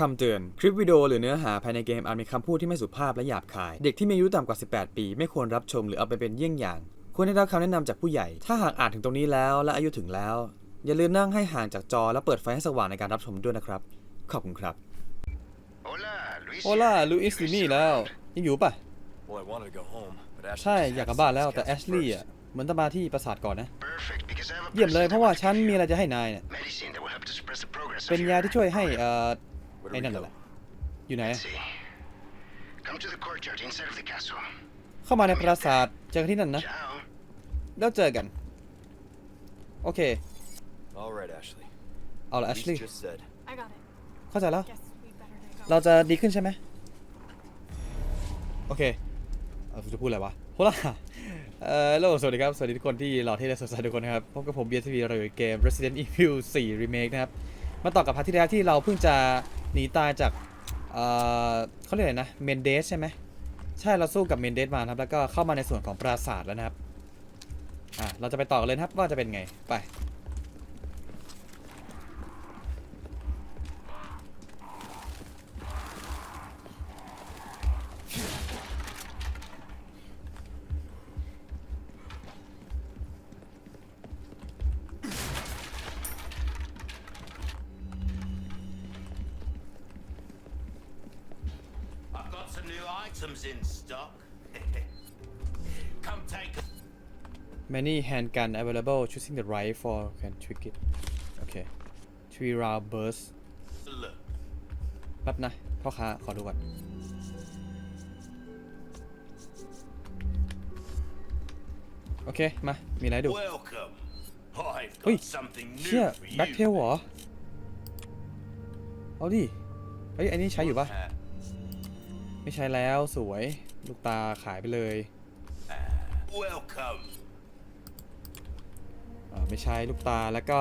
คำเตือน คลิปวิดีโอหรือเนื้อหาภายในเกมอาจมีคำพูดที่ไม่สุภาพและหยาบคาย เด็กที่มีอายุต่ำกว่า 18 ปี ไม่ควรรับชมหรือเอาไปเป็นเยี่ยงอย่าง ควรได้รับคำแนะนำจากผู้ใหญ่ ถ้าหากอ่านถึงตรงนี้แล้วและอายุถึงแล้ว อย่าลืมนั่งให้ห่างจากจอและเปิดไฟให้สว่างในการรับชมด้วยนะครับ ขอบคุณครับ Hola, Luis. โอล่าลูอิสอยู่นี่แล้ว ยังอยู่ปะ Well, I wanted to go home, but Ashley ใช่ just อยากกลับ had บ้าน some แล้วแต่ scouts แอชลีย์ first. อะเหมือนต้องมาที่ปราสาทก่อนนะ Perfect, because I have a เยี่ยมเลย present เพราะว่า I want ฉัน to give มี you. อะไรจะให้นายเนี่ย Medicine that will help to suppress the progress of เป็น your ยาที่ช่วยให้ program. เอ่อ Where ไอ้ do นั่ we น go? แหละ อยู่ไหน Let's see. Come to the courtyard inside of the castle. เข้ามาในปราสาท เจอกันที่นั่นนะ Ciao. แล้วเจอกัน โอเค All right, Ashley. เอาละแอช Luis ลีย์ just said. I got it. เข้าใจแล้ว Guess we better get going. เราจะดีขึ้นใช่ไหม โอเคเออผมจะพูดอะไรวะโฮล่าเอ่อโลสวัสดีครับ สวัสดีทุกคนที่หล่อเท่และสดใสทุกคนนะครับ พบกับผมเบียร์ทีวีเราอยู่เกม Resident Evil 4 Remake นะครับ มาต่อกับพาร์ทที่แล้วที่เราเพิ่งจะ หนีตายจากเอ่อเขาเรียกอะไรนะเมนเดสใช่ไหมใช่เราสู้กับเมนเดสมาครับแล้วก็เข้ามาในส่วนของปราสาทแล้วนะครับอะเราจะไปต่อกันเลยครับว่าจะเป็นไงไป many handgun available choosing the right for can trick it โอเค three round burst look. แป๊บนะ พ่อค้า ขอดูก่อนโอเค มา มีอะไรให้ดู Welcome. I've Ui, got something เชี่ย new for you. แบ็คเทลเหรอ เอาดิ เฮ้ย อันนี้ใช้อยู่ปะ Uh, ไม่ใช้แล้วสวย ลูกตาขายไปเลย welcome. อ่า ไม่ใช้ลูกตาแล้วก็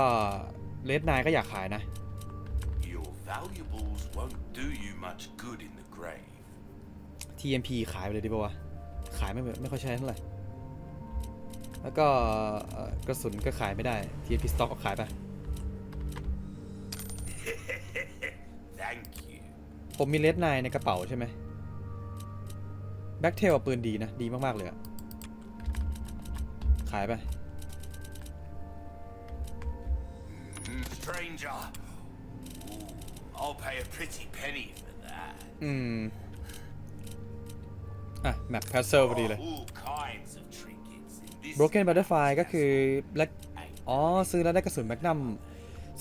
เลดนายก็อยากขายนะ Your valuables won't do you much good in the grave. TMP ขายไปเลยดีป่าวะ ขายไม่ไม่ค่อยใช้เท่าไหร่ แล้วก็เอ่อกระสุนก็ขายไม่ได้ TMP สต็อกก็ขายไป Thank you. ผมมีเลดนายในกระเป๋าใช่ไหมแบ็คเทลปืนดีนะ ดีมาก ๆ เลยอะขายไป Mm, Stranger. Ooh, I'll pay a pretty penny for that. อืม อะ แมปแพสเซลพอดีเลย All kinds of trinkets in this Broken Butterfly ก็คือและอ๋อ ซื้อแล้วได้กระสุนแมกนัม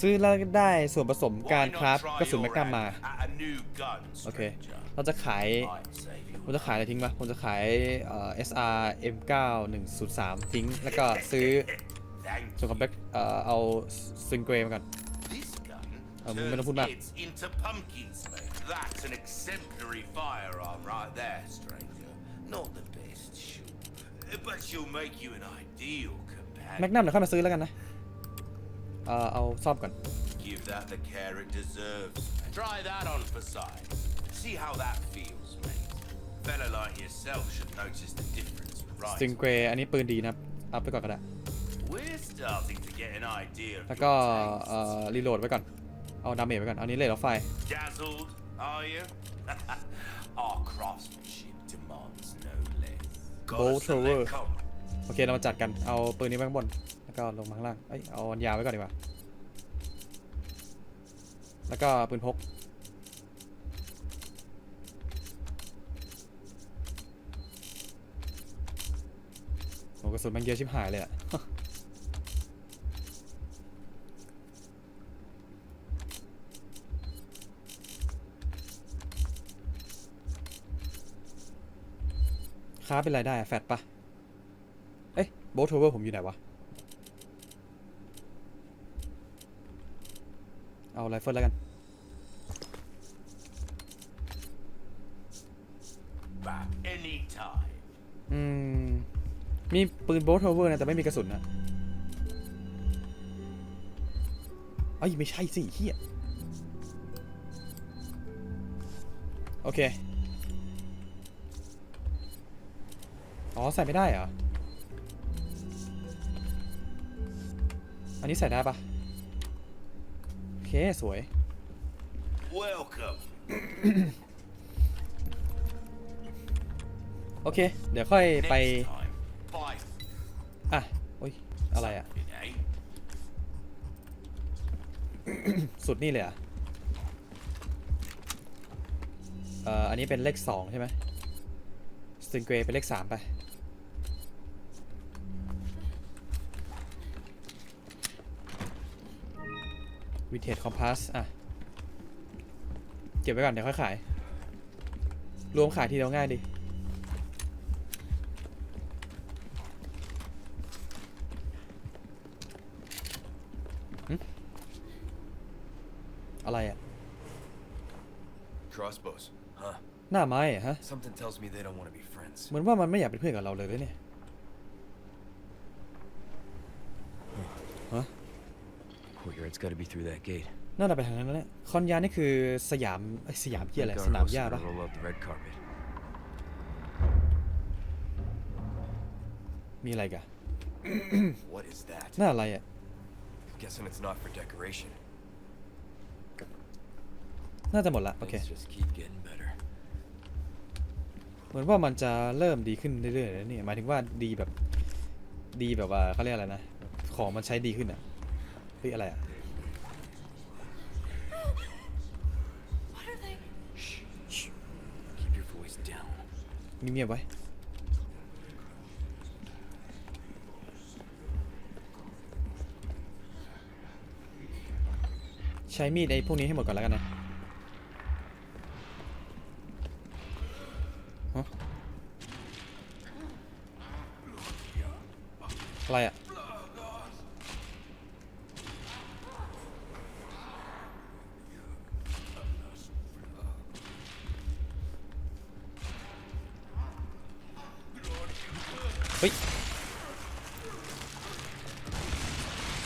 ซื้อแล้วได้ส่วนผสมการคราฟกระสุนแมกนัมมา โอเค เราจะขาย ผมจะขายอะไรทิ้งปะผมจะขายเอ่อ SR M9 103 ทิ้ง แล้วก็ซื้อ ส่วนของแบ็คเอ่อเอาซิงเกรมาก่อน Uh, Um, I'm gonna put that- into pumpkin smoke. That's an exemplary firearm right there, stranger. Not the best, sure, but she'll make you an ideal แมก companion. นัมเดี๋ยวค่อยมาซื้อแล้วกันนะ เอ่อ เอาซ่อมก่อน Give that the care it deserves. Try that on for size. See how that feels, mate. Fella like yourself should notice the difference สติง right. เกรอันนี้ปืนดีนะครับ เอาไปก่อนก็ได้ We're starting to get an idea of แล้ว your ก็ taste. เอ่อ รีโหลดไว้ก่อน เอาดาเมจไว้ก่อน เอานี้เลยเหรอไฟ Dazzled, are you? Our craftsmanship demands no less. Bolt Gotta select thrower. com- โอเคเรามาจัดกัน เอาปืนนี้ไว้ข้างบน แล้วก็ลงมาข้างล่าง เอ้ย เอาอันยาวไว้ก่อนดีกว่า แล้วก็ปืนพก โอ้กระสุนมันเยอะชิบหายเลยอะ ค้าเป็นไรายได้อะแฟตปะเอ้ยโบทโทเวอร์ผมอยู่ไหนวะ เอาไรเฟิลแล้วกัน Back anytime. อืม มีปืนโบทโทเวอร์นะ แต่ไม่มีกระสุนนะเอ้ย ไม่ใช่สิเฮียโอเค อ๋อ ใส่ไม่ได้เหรอ อันนี้ใส่ได้ปะโอเค สวย Welcome. โอเค เดี๋ยวค่อยไป Next time, fight อะโอ้ย อะไรอะ it, eh? สุดนี่เลยเหรอะเอ่อ อันนี้เป็นเลขสองใช่ไหมสติงเกรเป็นเลขสามไป วิเทจคอมพาสอะ เก็บไว้ก่อนเดี๋ยวค่อยขาย รวมขายทีเดียวง่ายดีอะไรอะ Crossbows, huh? หน้าไม้อะฮะ Something tells me they don't want to be friends. เหมือนว่ามันไม่อยากเป็นเพื่อนกับเราเลยเลยเนี่ย Figure it's got to be through that gate. น่าจะไปทางนั้นแล้วเนี่ยคอนยานี่คือสยามเอ้ยสยามเกียอะไร Think ส our นาม hosts หญ้า gonna ปะ roll out the red carpet. มีอะไรกัน What is that? น่าอะไรอะ Guessing it's not for decoration. น่าจะหมดละ โอเค Things just keep getting better. เหมือนว่ามันจะเริ่มดีขึ้นเรื่อยๆแล้วเนี่ยหมายถึงว่าดีแบบ ดีแบบว่าเขาเรียกอะไรนะ ของมันใช้ดีขึ้นอะเฮ้ยอะไรอะ What are they? Keep your voice down. เงียบๆไว้ ใช้มีดไอ้พวกนี้ให้หมดก่อนแล้วกันนะ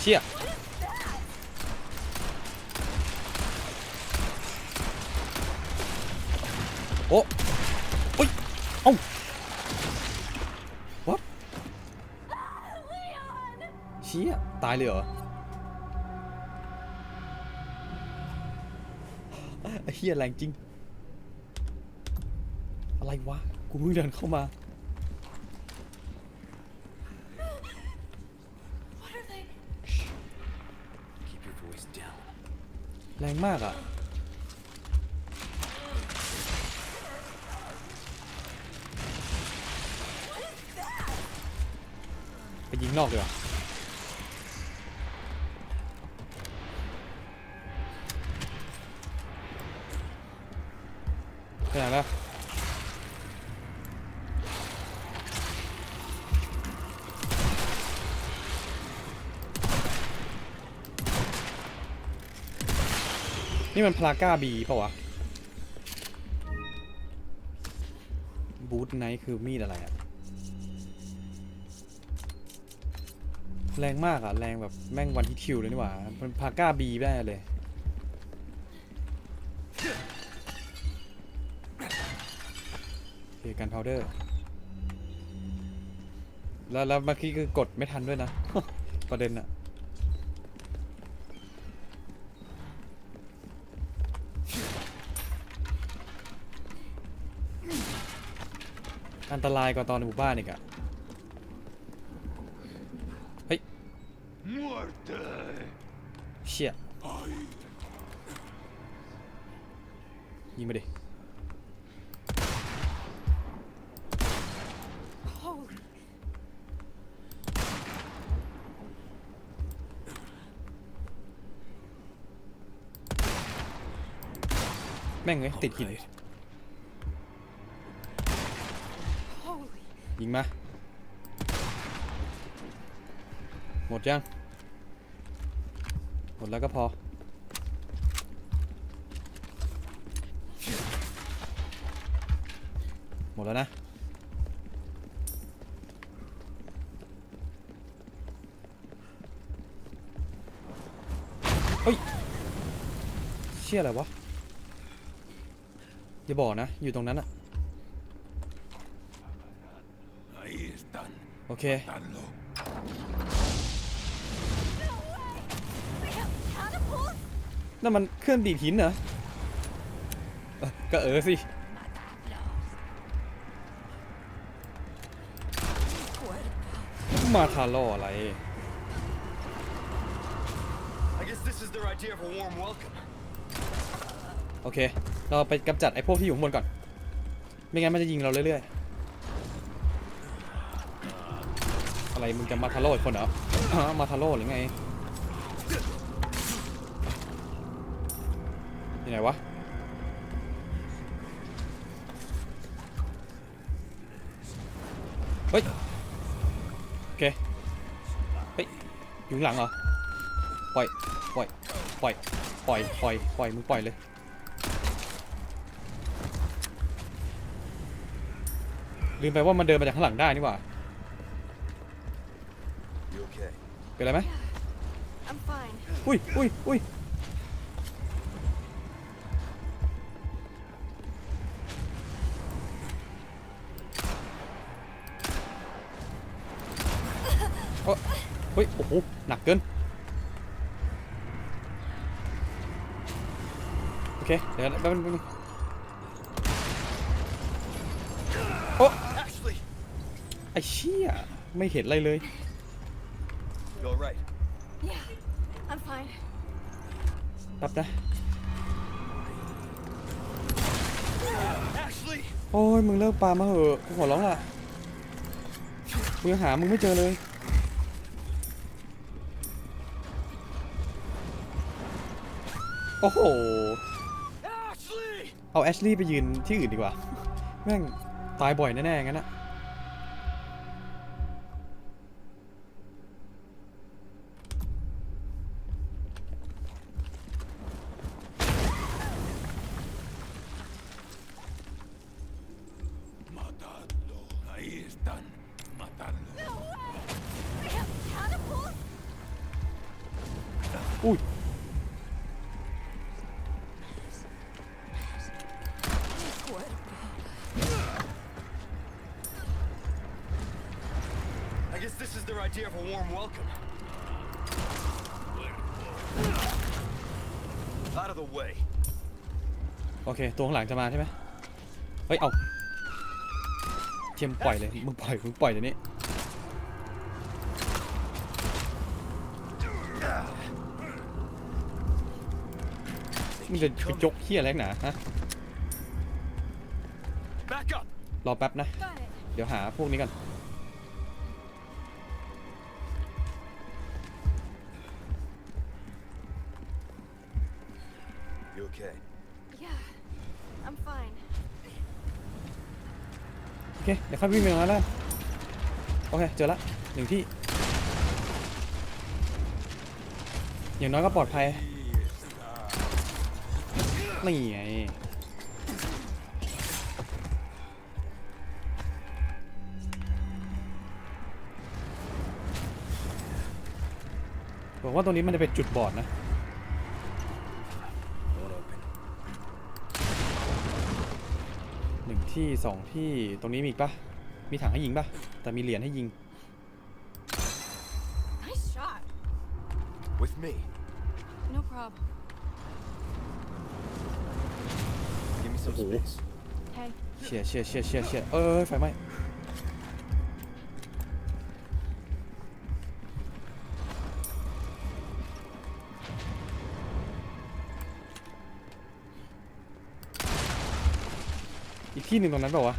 ชี่ยโอ้โอ้ยเอ้าวับเชี่ยตายเลยเหรอไอ้เฮียแรงจริง อะไรวะ กูเพิ่งเดินเข้ามา What are they? Keep your voice down. แร งมากอะ่ะไปยิงนอกดีกว่าไปไหนแล้ว นี่มันพลาก้าบีเปล่าวะ บูทไนท์คือมีดอะไรอะแรงมากอะแรงแบบแม่งวันที่คิวเลยนี่หว่า มันพลาก้าบีได้เลย โอเคกันพาวเดอร์ แล้วแล้วเมื่อกี้คือกดไม่ทันด้วยนะ ประเด็นอะ อันตรายกว่าตอนในหมู่บ้านอีกอะเฮ้ยเชี่ยยิงไปดิแม่งเลยติดหิน ยิงมา หมดยัง หมดแล้วก็พอ หมดแล้วนะเฮ้ย เชี่ยอะไรวะ อย่าบอกนะ อยู่ตรงนั้นอะ están. โอเค Danlo. They have catapults? นั่นมันเครื่องดีดหินเหรอเออก็เออสิมาทาโร่อะไร I guess this is their idea of a warm welcome. โอเค เราไปกำจัดไอ้พวกที่อยู่ข้างบนก่อน ไม่งั้นมันจะยิงเราเรื่อยๆ อะไรมึงจะมาทาโร่อีกคนเหรอมาทาโร่หรือไงยังไงวะเฮ้ยโอเคเฮ้ยอยู่ข้างหลังเหรอปล่อยปล่อยปล่อยปล่อยปล่อยปล่อยมึงปล่อยเลยลืมไปว่ามันเดินมาจากข้างหลังได้นี่หว่า You okay? เป็นไรไหม I'm fine. อุ้ยอุ้ยอุ้ยเอ้อเฮ้ย โอ้โห หนักเกิน โอเค เดี๋ยวแป๊บนึงแป๊บนึงโอ้ Ashley, ไอ้เชี่ยไม่เห็นอะไรเลย you all right? Yeah, I'm fine. แป๊บนะ Ashley, โอ้ยมึงเลิกปามาเหอะกูขอร้องล่ะกูยังหามึงไม่เจอเลย โอ้โห Ashley. เอาแอชลี่ไปยืนที่อื่นดีกว่า แม่งตายบ่อยแน่ๆงั้นอะ idea of a warm welcome. Out of the way. โอเค ตัวข้างหลังจะมาใช่ไหมเฮ้ย เอาเทียมปล่อยเลย มึงปล่อย มึงปล่อยเดี๋ยวนี้ มึงจะไปยกเฮียอะไรนักหนาฮะ Back up. รอแป๊บนะ Got it. เดี๋ยวหาพวกนี้กัน เค เดี๋ยวค่อยวิ่งไปตรงนั้นแล้วโอเค เจอละหนึ่งที่ อย่างน้อยก็ปลอดภัย นี่ไงบอกว่าตรงนี้มันจะเป็นจุดบอดนะ Won't open. หนึ่งที่สองที่ตรงนี้มีอีกปะมีถังให้ยิงปะแต่มีเหรียญให้ยิง Nice shot. With me. No problem. Give me some Oh. space. Hey, เชียร์เชียร์เชียร์เชียร์เชียร์เอ้ยไฟไหม้ ที่หนึ่งตรงนั้นเปล่าวะ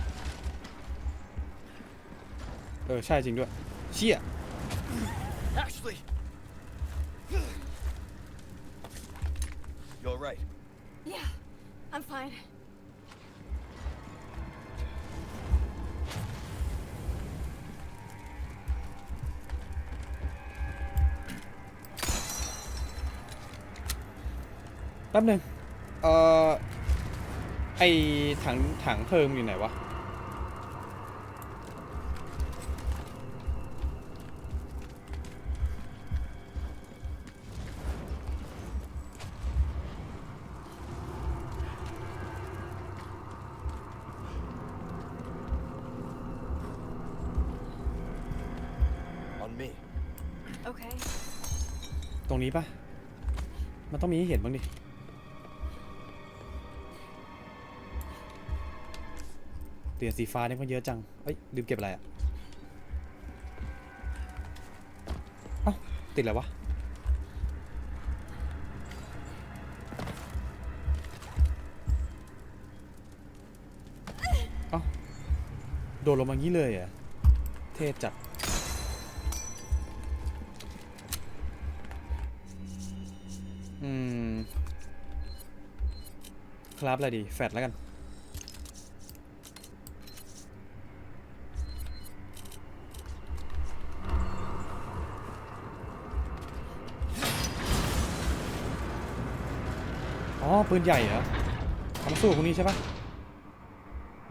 เออ ใช่จริงด้วย เชี่ย Ashley. You all right? yeah, I'm fine. แป๊บหนึ่งเอ่อ ไอถังถังเพลิงอยู่ไหนวะ On me. Okay. ตรงนี้ปะมันต้องมีให้เห็นบ้างดิ เหรียญสีฟ้านี่มันเยอะจัง เอ้ยลืมเก็บอะไรอะเอ้าติดอะไรวะ เอ้าโดดลงมางี้เลยอะ เท่จัดอืม ครับอะไรดี แฟดแล้วกัน ปืนใหญ่เหรอเอามาสู้พวกนี้ใช่ปะ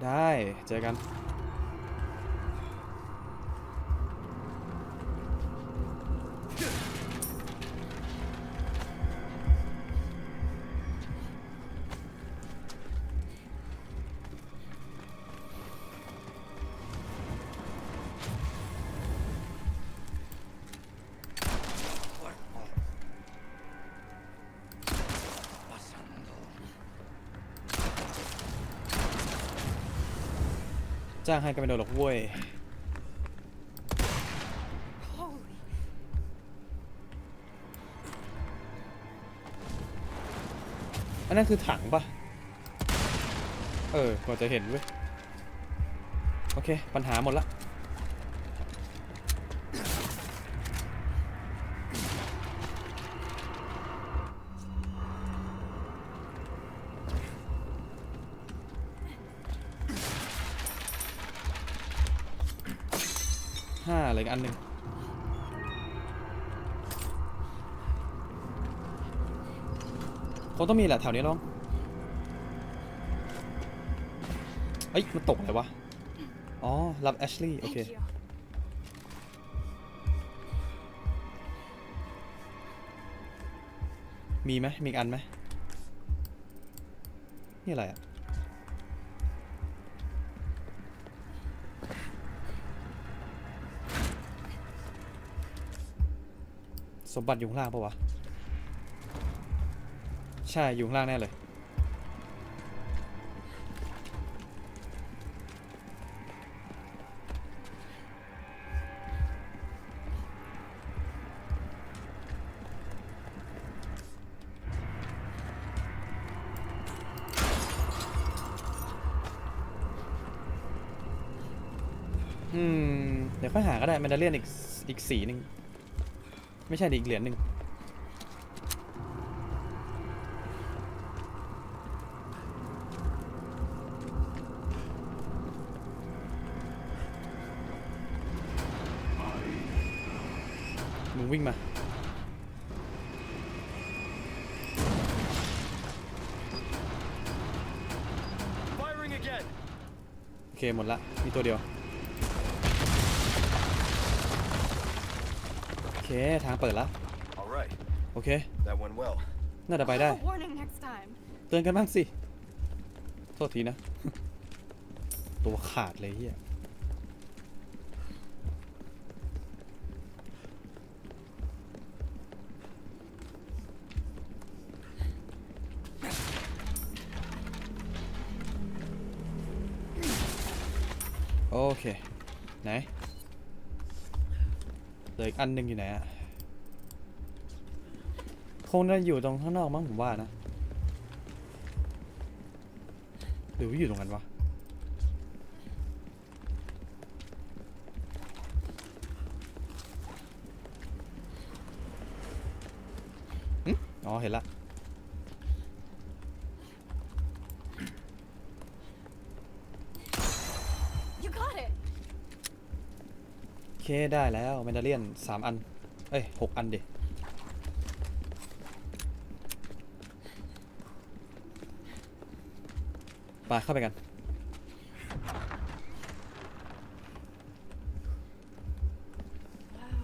ได้ เจอกัน จ้างให้ก็ไม่โดนหรอกเว้ย อันนั้นคือถังปะเออกว่าจะเห็นเว้ย โอเค ปัญหาหมดละ ห้าเหลยอันหนึ่งคงต้องมีแหละแถวนี้แล้วมั้งเอ้ย มันตกอะไรวะ อ๋อ รับแอชลีย์โอ Thank เค you. มีไหมมีอีกอันไหมนี่อะไรอะ สมบัติอยู่ข้างล่างปะวะ ใช่ อยู่ข้างล่างแน่เลย อืม เดี๋ยวค่อยหาก็ได้มันจะเลียนอีกอีกสีหนึ่ง ไม่ใช่ดิอีกเหรียญหนึ่งมึงวิ่งมา Firing again. โอเคหมดละ มีตัวเดียว เค ทางเปิดแล้ว All right. โอเค That went well. น่าจะไปได้ A warning next time. เตือนกันบ้างสิ โทษทีนะ ตัวขาดเลยเฮียโอเค ไหนเห ลืออีกอันหนึ่งอยู่ไหนอะคงจะอยู่ตรงข้างนอกมั้งผมว่านะ หรือว่าอยู่ตรงกันวะอ๋อ เห็นละ You got it. โอ เคได้แล้วแมนดาเลียนสามอัน เอ้ยหกอันดิไปเข้าไปกัน Wow.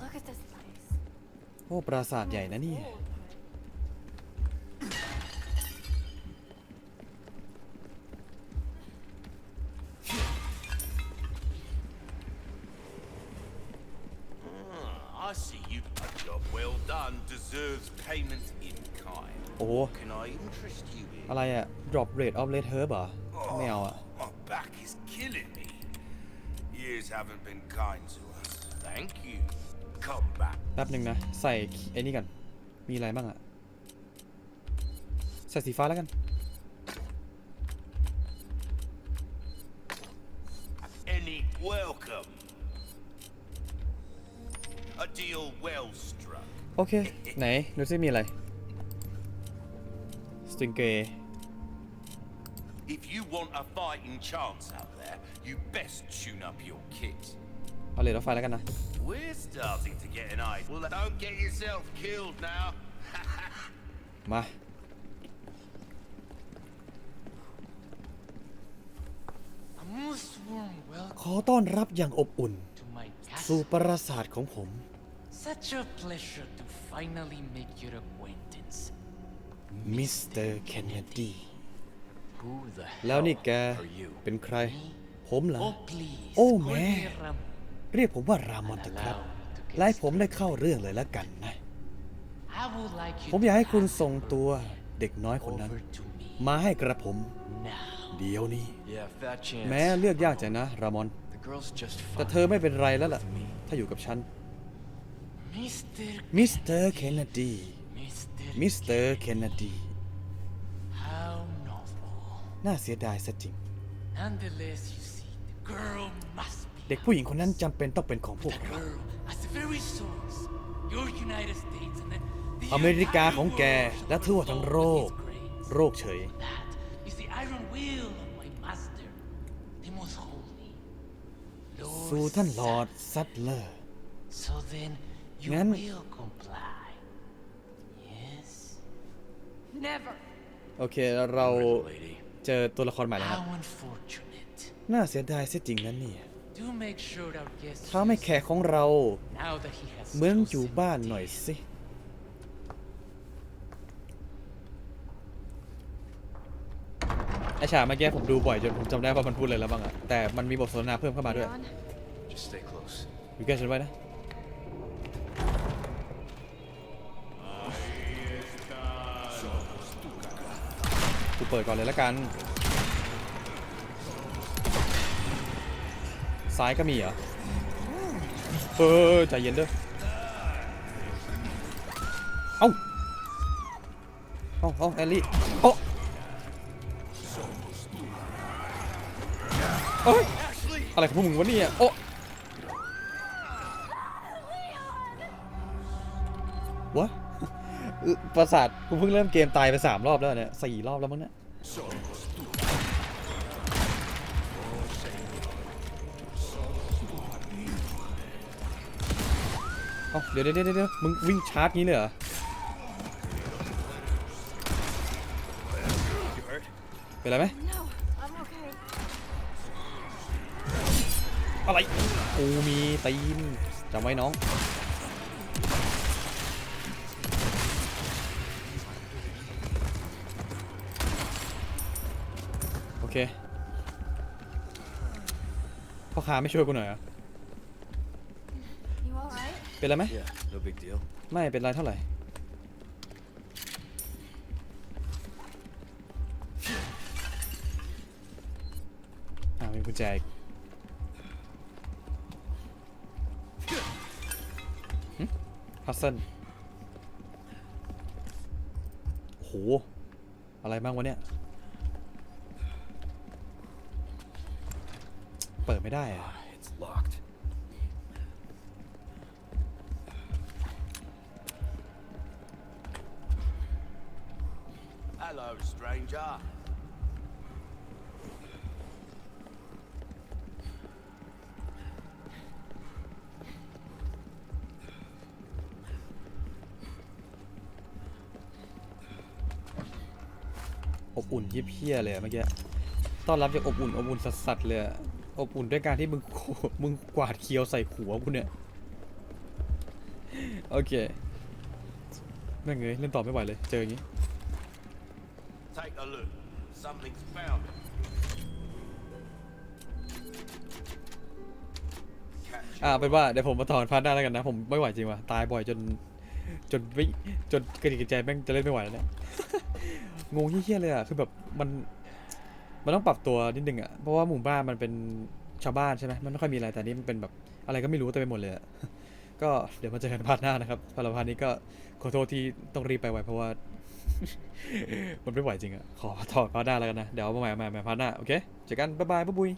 Look at this place. โอ้ปราสาทใหญ่นะเนี่ย Old, I see you. A job well done deserves payment in kind. โอ้ Can I interest you อะไรอะ drop rate of red herb เหรอ in? Oh, my back is killing me. Years haven't been kind to us. Thank you. Come back. แป๊บหนึ่งนะ ใส่ไอ้นี่ก่อน มีอะไรบ้างอะใส่สีฟ้าแล้วกัน Any welcome. โอเค ไหน ดูซิมีอะไรสตริงเก If you want a fighting chance out there, you best tune up your kit. เอาเลยรถไฟแล้วกันนะ We're starting to get an eye. Well, don't get yourself killed now. มา A most warm welcome ขอต้อนรับอย่างอบอุ่น to my สู่ castle. ปราสาทของผม Such a pleasure to finally make your acquaintance. มิสเตอร์เคนเนดี Who the แล้ว hell นี่แก are you? เป็นใคร ผมเหรอ Oh please. Oh, call man. me Ram. เรียกผมว่ารามอนเถอะครับไล่ผมได้เข้าเรื่องเลยแล้วกันนะ I would like you ผมอยากให้คุณ to ส่งตัวเด็กน้อยคน hand นั้น over to me มาให้กระผม now. เดี๋ยวนี้ Yeah, fat chance. แม้เลือกยากจังนะ รามอน The girl's just แต่ fine. เธอไม่เป็นไรแล้วล่ะ ถ้าอยู่กับฉัน Mr. มิสเตอร์เคนเนดี Mr. มิสเตอร์เคนเนดี How novel. น่าเสียดายซะจริง Nonetheless, you see, the girl must be เด็กผู้หญิงคนนั้นจำเป็นต้องเป็นของพวก the เรา girl as the very source. Your United States and then the อเมริกาของแก entire และทั่วทั้ง world โลก of its grace. โรคเฉย That is the iron will of my master, the most holy. Lord สู่ท่านลอร์ด Saturn. ซัตเลอร์ So then you งั้น will comply. Yes. Never. โอเคเรา Lady. เจอตัวละครใหม่แล้วครับ How unfortunate. น่าเสียดายเสียจริงนะเนี่ย Do make sure our guest ถ้าไม่ feels แขกของเรา now that he has เหมือนอยู่ chosen บ้านหน่อยสิ ไอฉากเมื่อกี้ผมดูบ่อยจนผมจำได้ว่ามันพูดอะไรแล้วบ้างอะแต่มันมีบทสนทนาเพิ่มเข้ามาด้วย Leon, Just stay close. วิกเกอร์ฉันไว้นะ เปิดก่อนเลยละกัน ซ้ายก็มีเหรอเออใจเย็นเด้อ เอ้า เอ้าเอ้าแอลลี่โอ้เอ้ยอะไรของพวกมึงวะเนี่ยโอ้ ประสาทกูเพิ่งเริ่มเกมตายไปสามรอบแล้วเนี่ยสี่รอบแล้วมั้งเนี่ยเอาเดี๋ยวเดี๋ยวเดี๋ยวมึงวิ่งชาร์จงี้เลยเหรอ เป็นไรไหมอะไรกูมีตีนจำไว้น้อง ค้าไม่ช่วยกูหน่อยเหรอ You alright? เป็นไรไหม Yeah, no big deal. ไม่เป็นไรเท่าไหร่ อ่ามีกุญแจอีกพัซเซิลโห อะไรบ้างวะเนี่ย เปิดไม่ได้อะ It's locked. Hello, stranger. อบอุ่นยิบเพี้ยเลยอะเมื่อกี้ ต้อนรับอย่างอบอุ่นอบอุ่นสัสๆเลยอะ อบอุ่นด้วยการที่มึงมึงกวาดเคียวใส่หัวกูเนี่ย โอเคแม่งเงยเล่นต่อไม่ไหวเลย เจออย่างนี้ Take a look. Something's found. Catch อ่าเป็นว่าเดี๋ยวผมมาต่อพาร์ทหน้าแล้วกันนะ ผมไม่ไหวจริงว่ะตายบ่อยจน จนไม่จนกระดิกกระใจแม่งจะเล่นไม่ไหวแล้วเนี่ย งงเฮี้ยๆเลยอะ คือแบบมัน มันต้องปรับตัวนิดนึงอะเพราะว่าหมู่บ้านมันเป็นชาวบ้านใช่ไหมมันไม่ค่อยมีอะไรแต่นี้มันเป็นแบบอะไรก็ไม่รู้เต็มไปหมดเลยอะ ก็เดี๋ยวมาเจอกันพาร์ทหน้านะครับพาร์ทนี้ก็ขอโทษที่ต้องรีบไปไวเพราะว่า มันไม่ไหวจริงอะขอถอดพาร์ทหน้าแล้วกันนะ เดี๋ยวเอามาใหม่เอาใหม่เอาใหม่พาร์ทหน้า โอเค เจอกัน บ๊ายบายบ๊ายบุย